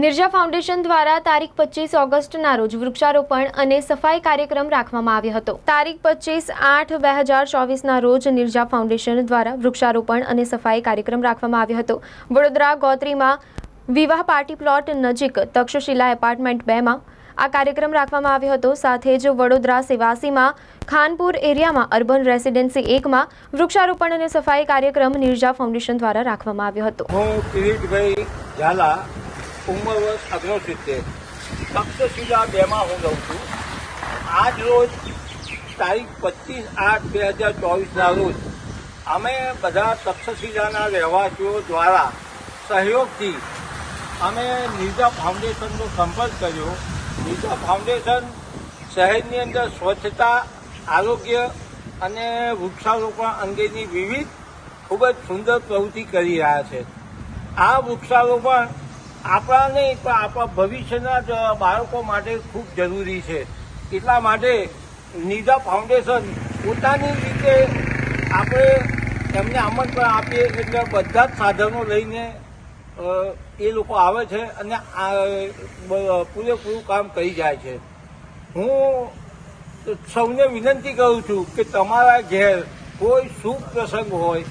Nirja foundation દ્વારા તારીખ પચીસ ઓગસ્ટના રોજ વૃક્ષારોપણ અને સફાઈ કાર્યક્રમ રાખવામાં આવ્યો હતો. તારીખ પચીસ આઠ બે હજાર ચોવીસના રોજ નિર્જા ફાઉન્ડેશન દ્વારા વૃક્ષારોપણ અને સફાઈ કાર્યક્રમ રાખવામાં આવ્યો હતો. વડોદરા ગોત્રીમાં વિવાહ પાર્ટી પ્લોટ નજીક તક્ષશિલા એપાર્ટમેન્ટ બેમાં આ કાર્યક્રમ રાખવામાં આવ્યો હતો. સાથે જ વડોદરા સેવાસીમાં ખાનપુર એરિયામાં અર્બન રેસિડેન્સી એકમાં વૃક્ષારોપણ અને સફાઈ કાર્યક્રમ નિર્જા ફાઉન્ડેશન દ્વારા રાખવામાં આવ્યો હતો. હું કિરીટભાઈ ઝાલા ઉંમર વર્ષ અગ્નોસિત્તેર તક્ષશિલા બેમાં હું રહું છું. આજ રોજ તારીખ પચીસ આઠ બે હજાર ચોવીસના રોજ અમે બધા તક્ષશિલાના રહેવાસીઓ દ્વારા સહયોગથી અમે નિર્જા ફાઉન્ડેશનનો સંપર્ક કર્યો. નિર્જા ફાઉન્ડેશન શહેરની અંદર સ્વચ્છતા, આરોગ્ય અને વૃક્ષારોપણ અંગેની વિવિધ ખૂબ જ સુંદર પ્રવૃત્તિ કરી રહ્યા છે. આ વૃક્ષારોપણ આપણા નહીં, પણ આપણા ભવિષ્યના બાળકો માટે ખૂબ જરૂરી છે. એટલા માટે નિધા ફાઉન્ડેશન પોતાની રીતે આપણે એમને આમંત્રણ આપીએ એટલે બધા જ સાધનો લઈને એ લોકો આવે છે અને પૂરેપૂરું કામ કરી જાય છે. હું સૌને વિનંતી કરું છું કે તમારા ઘેર કોઈ શુભ પ્રસંગ હોય,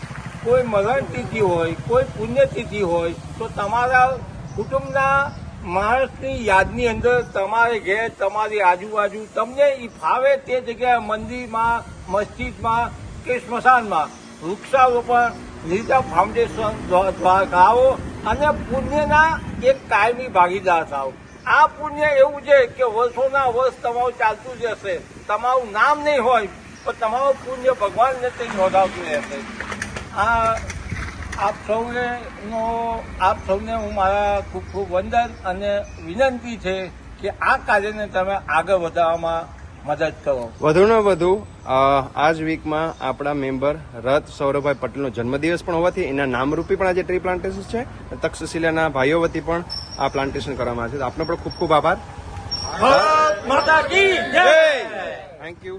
કોઈ મરણતિથિ હોય, કોઈ પુણ્યતિથિ હોય, તો તમારા કુટુંબના માણસની યાદની અંદર તમારે ઘેર, તમારી આજુબાજુ, તમને એ ફાવે તે જગ્યાએ મંદિરમાં, મસ્જિદમાં કે સ્મશાનમાં વૃક્ષારોપણ નિર્જા ફાઉન્ડેશન દ્વારા આવો અને પુણ્યના એક કાયમી ભાગીદાર થાવ આ પુણ્ય એવું છે કે વર્ષોના વર્ષ તમારું ચાલતું જ હશે તમારું નામ નહીં હોય, પણ તમારું પુણ્ય ભગવાનને તે નોંધાવતું રહેશે. આ આપ સૌને નો આપ સૌને હું મારા ખૂબ ખૂબ વંદન અને વિનંતી છે કે આ કાર્યને તમે આગળ વધારવામાં મદદ કરો. વધુને વધુ આ જ વીકમાં આપણા મેમ્બર રથ સૌરભભાઈ પટેલનો જન્મદિવસ પણ હોવાથી એના નામરૂપી પણ આજે ટ્રી પ્લાન્ટેશન છે. તક્ષશિલાના ભાઈઓ વતી પણ આ પ્લાન્ટેશન કરવામાં આવે છે. તો આપનો પણ ખૂબ ખૂબ આભાર. Thank you